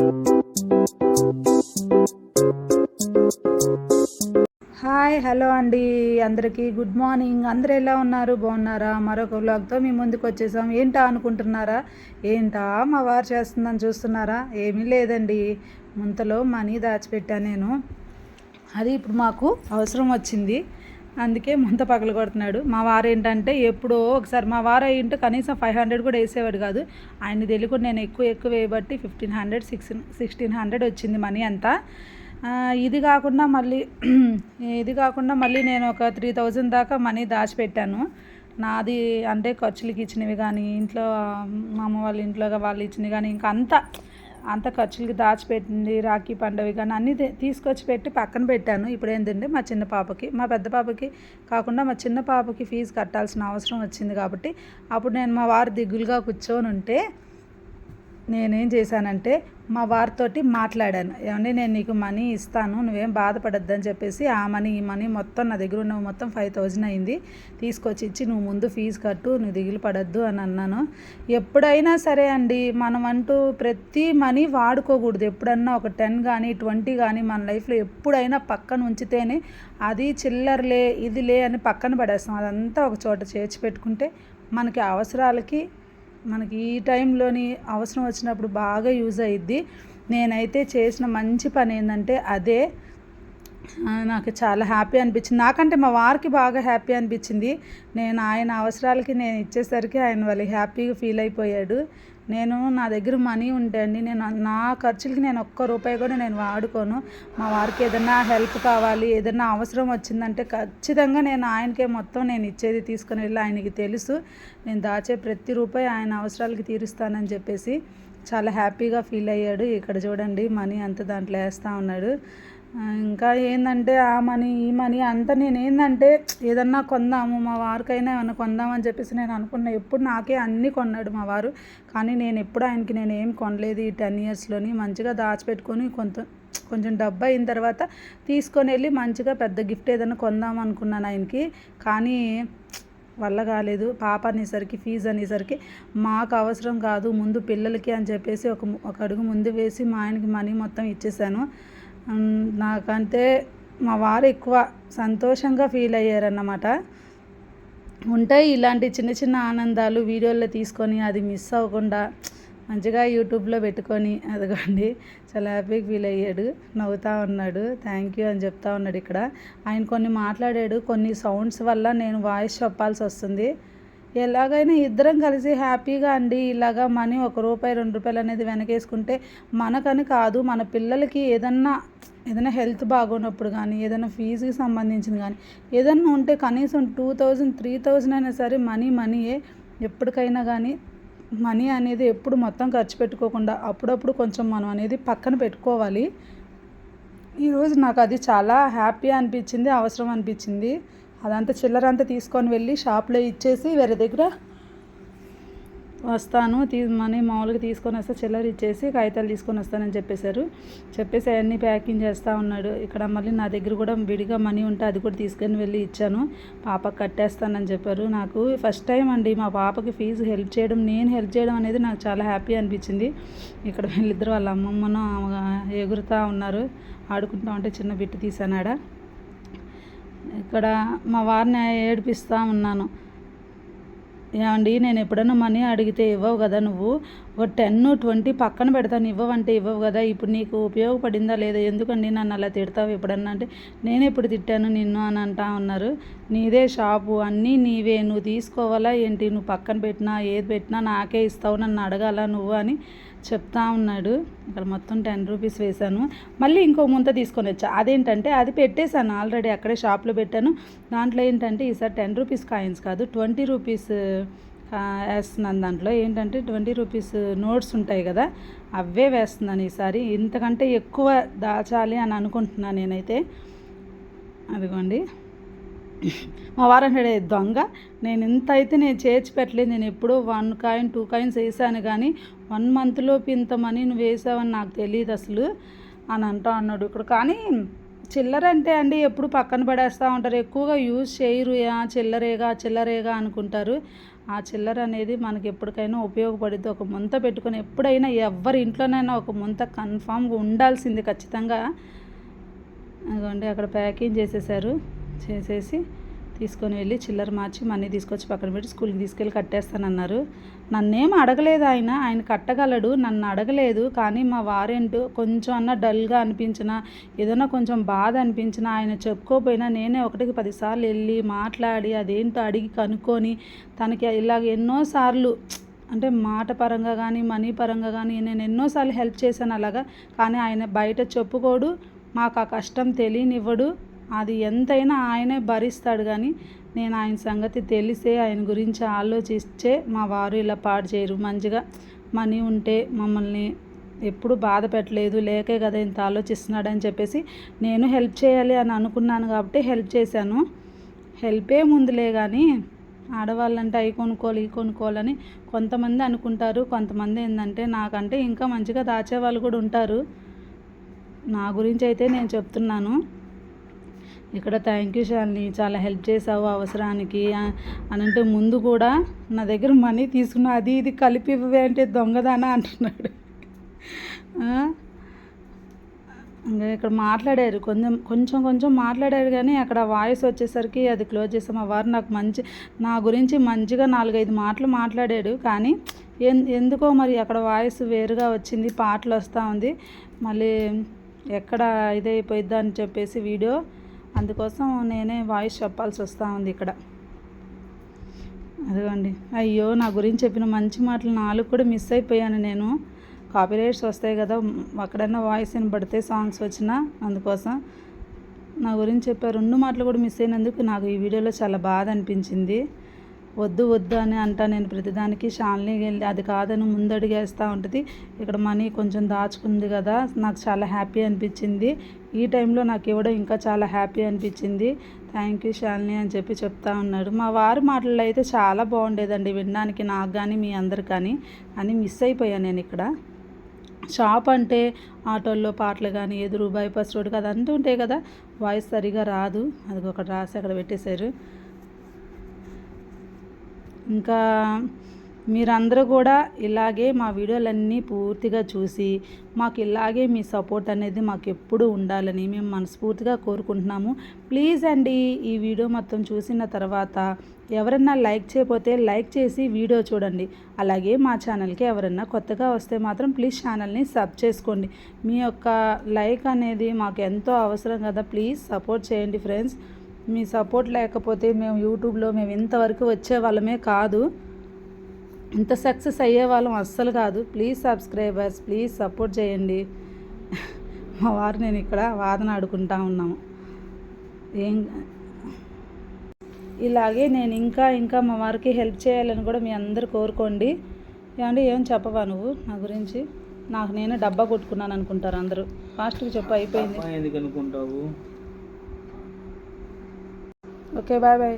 Hi hello అండి. అందరికీ good morning. అందరు ఎలా ఉన్నారు? బాగున్నారా? మరొక వ్లాగ్తో మీ ముందుకు వచ్చేసాం. ఏంటా అనుకుంటున్నారా? ఏంటా మా వారు చేస్తుందని చూస్తున్నారా? ఏమీ లేదండి. ముంతలో మనీ దాచిపెట్టాను నేను. అది ఇప్పుడు మాకు అవసరం వచ్చింది. అందుకే ముంత పగల కొడుతున్నాడు. మా వారు ఏంటంటే ఎప్పుడో ఒకసారి మా వారు అయ్యింటే కనీసం ఫైవ్ హండ్రెడ్ కూడా వేసేవాడు కాదు. ఆయన తెలియకుండా నేను ఎక్కువ ఎక్కువ వేయబట్టి fifteen hundred sixteen sixteen hundred వచ్చింది మనీ అంతా. ఇది కాకుండా మళ్ళీ ఇది కాకుండా మళ్ళీ నేను ఒక త్రీ థౌజండ్ దాకా మనీ దాచిపెట్టాను. నాది అంటే ఖర్చులకి ఇచ్చినవి కానీ ఇంట్లో మా అమ్మ వాళ్ళ ఇంట్లో వాళ్ళు ఇచ్చినవి కానీ ఇంకా అంతా అంత ఖర్చులకి దాచిపెట్టింది రాఖీ పండుగ కానీ అన్నీ తీసుకొచ్చి పెట్టి పక్కన పెట్టాను. ఇప్పుడు ఏంటంటే మా చిన్న పాపకి మా పెద్ద పాపకి కాకుండా మా చిన్న పాపకి ఫీజు కట్టాల్సిన అవసరం వచ్చింది కాబట్టి అప్పుడు నేను మా వారు దిగులుగా కూర్చొని ఉంటే నేనేం చేశానంటే మా వారితోటి మాట్లాడాను. ఏమంటే నేను నీకు మనీ ఇస్తాను నువ్వేం బాధపడద్దు అని చెప్పేసి ఆ మనీ ఈ మనీ మొత్తం నా దగ్గర ఉన్న మొత్తం ఫైవ్ థౌజండ్ అయింది. తీసుకొచ్చి ఇచ్చి నువ్వు ముందు ఫీజు కట్టు నువ్వు దిగులు పడద్దు అని అన్నాను. ఎప్పుడైనా సరే అండి మనం అంటూ ప్రతి మనీ వాడుకోకూడదు. ఎప్పుడన్నా ఒక టెన్ కానీ ట్వంటీ కానీ మన లైఫ్లో ఎప్పుడైనా పక్కన ఉంచితేనే అది చిల్లరలే ఇదిలే అని పక్కన పడేస్తాం. అదంతా ఒక చోట చేర్చి పెట్టుకుంటే మనకి అవసరాలకి మనకి ఈ టైంలోని అవసరం వచ్చినప్పుడు బాగా యూజ్ అయ్యిద్ది నేనైతే చేసిన మంచి పని ఏంటంటే అదే. నాకు చాలా హ్యాపీ అనిపించింది. నాకంటే మా వారికి బాగా హ్యాపీ అనిపించింది. నేను ఆయన అవసరాలకి నేను ఇచ్చేసరికి ఆయన వాళ్ళు హ్యాపీగా ఫీల్ అయిపోయాడు. నేను నా దగ్గర మనీ ఉంటే అండి నేను నా ఖర్చులకి నేను ఒక్క రూపాయి కూడా నేను వాడుకోను. మా వారికి ఏదైనా హెల్ప్ కావాలి ఏదైనా అవసరం వచ్చిందంటే ఖచ్చితంగా నేను ఆయనకే మొత్తం నేను ఇచ్చేది తీసుకుని వెళ్ళి ఆయనకి తెలుసు. నేను దాచే ప్రతి రూపాయి ఆయన అవసరాలకి తీరుస్తానని చెప్పేసి చాలా హ్యాపీగా ఫీల్ అయ్యాడు. ఇక్కడ చూడండి మనీ అంతా దాంట్లో వేస్తూ ఉన్నాడు. ఇంకా ఏంటంటే ఆ మనీ ఈ మనీ అంతా నేను ఏంటంటే ఏదన్నా కొందాము మా వారికైనా ఏమన్నా కొందామని చెప్పేసి నేను అనుకున్నా. ఎప్పుడు నాకే అన్నీ కొన్నాడు మా వారు. కానీ నేను ఎప్పుడు ఆయనకి నేను ఏం కొనలేదు ఈ టెన్ ఇయర్స్లోని. మంచిగా దాచిపెట్టుకొని కొంత కొంచెం డబ్బు అయిన తర్వాత తీసుకొని వెళ్ళి మంచిగా పెద్ద గిఫ్ట్ ఏదైనా కొందాం అనుకున్నాను ఆయనకి. కానీ వల్ల కాలేదు. పాప అనేసరికి ఫీజు అనేసరికి మాకు అవసరం కాదు ముందు పిల్లలకి అని చెప్పేసి ఒక ఒక అడుగు ముందు వేసి మా ఆయనకి మనీ మొత్తం ఇచ్చేసాను. నాకంటే మా వారు ఎక్కువ సంతోషంగా ఫీల్ అయ్యారన్నమాట. ఉంటాయి ఇలాంటి చిన్న చిన్న ఆనందాలు వీడియోల్లో తీసుకొని అది మిస్ అవ్వకుండా మంచిగా యూట్యూబ్లో పెట్టుకొని అదిగోండి చాలా హ్యాపీగా ఫీల్ అయ్యాడు నవ్వుతూ ఉన్నాడు థ్యాంక్ యూ అని చెప్తా ఉన్నాడు ఇక్కడ. ఆయన కొన్ని మాట్లాడాడు కొన్ని సౌండ్స్ వల్ల నేను వాయిస్ చెప్పాల్సి వస్తుంది. ఎలాగైనా ఇద్దరం కలిసి హ్యాపీగా అండి. ఇలాగా మనీ ఒక రూపాయి రెండు రూపాయలు అనేది వెనకేసుకుంటే మనకని కాదు. మన పిల్లలకి ఏదన్నా ఏదైనా హెల్త్ బాగున్నప్పుడు కానీ ఏదైనా ఫీజుకి సంబంధించింది కానీ ఏదన్నా ఉంటే కనీసం టూ థౌజండ్ త్రీ థౌజండ్ అయినా సరే మనీ మనీయే. ఎప్పటికైనా కానీ మనీ అనేది ఎప్పుడు మొత్తం ఖర్చు పెట్టుకోకుండా అప్పుడప్పుడు కొంచెం మనం అనేది పక్కన పెట్టుకోవాలి. ఈరోజు నాకు అది చాలా హ్యాపీ అనిపించింది అవసరం అనిపించింది. అదంతా చిల్లర అంతా తీసుకొని వెళ్ళి షాప్లో ఇచ్చేసి వేరే దగ్గర వస్తాను. తీ మనీ మామూలుగా తీసుకొని వస్తే చిల్లర ఇచ్చేసి కాగితాలు తీసుకొని వస్తానని చెప్పేశారు. చెప్పేసి అవన్నీ ప్యాకింగ్ చేస్తూ ఉన్నాడు. ఇక్కడ మళ్ళీ నా దగ్గర కూడా విడిగా మనీ ఉంటే అది కూడా తీసుకొని వెళ్ళి ఇచ్చాను. పాపకు కట్టేస్తానని చెప్పారు. నాకు ఫస్ట్ టైం అండి మా పాపకి ఫీజు హెల్ప్ చేయడం. నేను హెల్ప్ చేయడం అనేది నాకు చాలా హ్యాపీ అనిపించింది. ఇక్కడ వీళ్ళిద్దరు వాళ్ళ అమ్మమ్మను ఎగురుతూ ఉన్నారు. ఆడుకుంటా ఉంటే చిన్న బిట్టు తీసానాడా ఇక్కడ మా వారిని ఏడిపిస్తూ ఉన్నాను. ఏమండి నేను ఎప్పుడైనా మనీ అడిగితే ఇవ్వవు కదా నువ్వు? ఒక టెన్ ట్వంటీ పక్కన పెడతాను ఇవ్వవంటే ఇవ్వవు కదా ఇప్పుడు నీకు ఉపయోగపడిందా లేదా ఎందుకండి నన్ను అలా తిడతావు ఎప్పుడన్నా? అంటే నేను ఎప్పుడు తిట్టాను నిన్ను అని అంటా ఉన్నారు. నీదే షాపు అన్నీ నీవే నువ్వు తీసుకోవాలా ఏంటి? నువ్వు పక్కన పెట్టినా ఏది పెట్టినా నాకే ఇస్తావు నన్ను అడగాల నువ్వు? అని చెప్తా ఉన్నాడు. ఇక్కడ మొత్తం టెన్ రూపీస్ వేశాను. మళ్ళీ ఇంకో ముంత తీసుకొని వచ్చా. అదేంటంటే అది పెట్టేశాను ఆల్రెడీ అక్కడే షాప్లో పెట్టాను. దాంట్లో ఏంటంటే ఈసారి టెన్ రూపీస్ కాయిన్స్ కాదు ట్వంటీ రూపీస్ వేస్తున్నాను దాంట్లో. ఏంటంటే ట్వంటీ రూపీస్ నోట్స్ ఉంటాయి కదా అవే వేస్తున్నాను ఈసారి. ఇంతకంటే ఎక్కువ దాచాలి అని అనుకుంటున్నాను నేనైతే. అదిగోండి. మా వారు అంటాడు దొంగ. నేను ఇంత అయితే నేను చేర్చి పెట్టలేదు. నేను ఎప్పుడో వన్ కాయిన్ టూ కాయిన్స్ వేసాను కానీ వన్ మంత్లోపు ఇంత మనీ నువ్వు వేసావని నాకు తెలియదు అసలు అని అంటా అన్నాడు ఇక్కడ కానీ చిల్లర అంటే అండి ఎప్పుడు పక్కన పడేస్తూ ఉంటారు. ఎక్కువగా యూజ్ చేయరు. "యా, చిల్లరేగా చిల్లరేగా అనుకుంటారు. ఆ చిల్లర అనేది మనకి ఎప్పటికైనా ఉపయోగపడుద్ది. ఒక ముంత పెట్టుకొని ఎప్పుడైనా ఎవరి ఇంట్లోనైనా ఒక ముంత కన్ఫామ్గా ఉండాల్సింది ఖచ్చితంగా. అదిగోండి అక్కడ ప్యాకింగ్ చేసేసారు. చేసేసి తీసుకొని వెళ్ళి చిల్లర మార్చి మనీ తీసుకొచ్చి పక్కన పెట్టి స్కూల్కి తీసుకెళ్ళి కట్టేస్తానన్నారు. నన్నేం అడగలేదు ఆయన. ఆయన కట్టగలడు. నన్ను అడగలేదు. కానీ మా వారేంటో కొంచెం అన్న డల్గా అనిపించిన ఏదైనా కొంచెం బాధ అనిపించిన ఆయన చెప్పుకోపోయినా నేనే ఒకటికి పదిసార్లు వెళ్ళి మాట్లాడి అదేంటో అడిగి కనుక్కొని తనకి ఇలాగ ఎన్నోసార్లు అంటే మాట పరంగా కానీ మనీ పరంగా కానీ నేను ఎన్నోసార్లు హెల్ప్ చేశాను అలాగా. కానీ ఆయన బయట చెప్పుకోడు. మాకు ఆ కష్టం తెలియనివ్వడు. అది ఎంతైనా ఆయనే భరిస్తాడు కానీ నేను ఆయన సంగతి తెలిసే ఆయన గురించి ఆలోచిస్తే మా వారు ఇలా పాడు చేయరు. మంచిగా మనీ ఉంటే మమ్మల్ని ఎప్పుడు బాధ పెట్టలేదు లేకే కదా ఇంత ఆలోచిస్తున్నాడని చెప్పేసి నేను హెల్ప్ చేయాలి అని అనుకున్నాను కాబట్టి హెల్ప్ చేశాను. హెల్పే ముందులే కానీ ఆడవాళ్ళంటే అవి కొనుక్కోవాలి ఇవి కొనుక్కోవాలని కొంతమంది అనుకుంటారు. కొంతమంది ఏంటంటే నాకంటే ఇంకా మంచిగా దాచేవాళ్ళు కూడా ఉంటారు. నా గురించి అయితే నేను చెప్తున్నాను. ఇక్కడ థ్యాంక్ యూ శాలిని చాలా హెల్ప్ చేసావు అవసరానికి. అని అంటే ముందు కూడా నా దగ్గర మనీ తీసుకున్నా అది ఇది కలిపి అంటే దొంగదానా అంటున్నాడు. ఇంకా ఇక్కడ మాట్లాడారు కొంచెం కొంచెం కొంచెం మాట్లాడారు కానీ అక్కడ వాయిస్ వచ్చేసరికి అది క్లోజ్ చేసాం. మా వారు నాకు మంచి నా గురించి మంచిగా నాలుగైదు మాటలు మాట్లాడాడు కానీ ఎన్ ఎందుకో మరి అక్కడ వాయిస్ వేరుగా వచ్చింది పాటలు వస్తూ ఉంది. మళ్ళీ ఎక్కడ ఇదైపోయిద్దా అని చెప్పేసి వీడియో అందుకోసం నేనే వాయిస్ చెప్పాల్సి వస్తూ ఉంది ఇక్కడ. అదిగోండి. అయ్యో నా గురించి చెప్పిన మంచి మాటలు నాలుగు కూడా మిస్ అయిపోయాను నేను. కాపీరైట్స్ వస్తాయి కదా అక్కడన్నా వాయిస్ వినబడితే సాంగ్స్ వచ్చినా అందుకోసం నా గురించి చెప్పే రెండు మాటలు కూడా మిస్ అయినందుకు నాకు ఈ వీడియోలో చాలా బాధ అనిపించింది. వద్దు వద్దు అని అంటా నేను ప్రతిదానికి. షాల్ని వెళ్ళి అది కాదని ముందడిగేస్తూ ఉంటుంది. ఇక్కడ మనీ కొంచెం దాచుకుంది కదా నాకు చాలా హ్యాపీ అనిపించింది. ఈ టైంలో నాకు ఇవ్వడం ఇంకా చాలా హ్యాపీ అనిపించింది. థ్యాంక్ యూ శాలిని అని చెప్పి చెప్తా ఉన్నాడు. మా వారి మాటల్లో అయితే చాలా బాగుండేదండి వినడానికి నాకు కానీ మీ అందరు కానీ అని మిస్ అయిపోయాను నేను ఇక్కడ. షాప్ అంటే ఆటోల్లో పాటలు కానీ ఎదురు బైపాస్ రోడ్డు కదా అంటూ ఉంటాయి కదా వాయిస్ సరిగా రాదు. అది ఒకటి రాసి అక్కడ పెట్టేశారు. ఇంకా మీరందరూ కూడా ఇలాగే మా వీడియోలన్నీ పూర్తిగా చూసి మాకు ఇలాగే మీ సపోర్ట్ అనేది మాకు ఎప్పుడు ఉండాలని మేము మనస్ఫూర్తిగా కోరుకుంటున్నాము. ప్లీజ్ అండి ఈ వీడియో మొత్తం చూసిన తర్వాత ఎవరన్నా లైక్ చేయకపోతే లైక్ చేసి వీడియో చూడండి. అలాగే మా ఛానల్కి ఎవరన్నా కొత్తగా వస్తే మాత్రం ప్లీజ్ ఛానల్ని సబ్ చేసుకోండి. మీ యొక్క లైక్ అనేది మాకు ఎంతో అవసరం కదా. ప్లీజ్ సపోర్ట్ చేయండి ఫ్రెండ్స్. మీ సపోర్ట్ లేకపోతే మేము యూట్యూబ్లో మేము ఇంతవరకు వచ్చే వాళ్ళమే కాదు. ఇంత సక్సెస్ అయ్యే వాళ్ళం అస్సలు కాదు. ప్లీజ్ సబ్స్క్రైబర్స్ ప్లీజ్ సపోర్ట్ చేయండి. మా వారు నేను ఇక్కడ వాదన ఆడుకుంటా ఉన్నాము. ఏం ఇలాగే నేను ఇంకా ఇంకా మా వారికి హెల్ప్ చేయాలని కూడా మీ అందరు కోరుకోండి. ఏమంటే ఏం చెప్పవా నువ్వు నా గురించి? నాకు నేనే డబ్బా కొట్టుకున్నాను అనుకుంటారు అందరూ. ఫాస్ట్గా చెప్పు అయిపోయింది. ఎందుకు అనుకుంటావు? Okay bye bye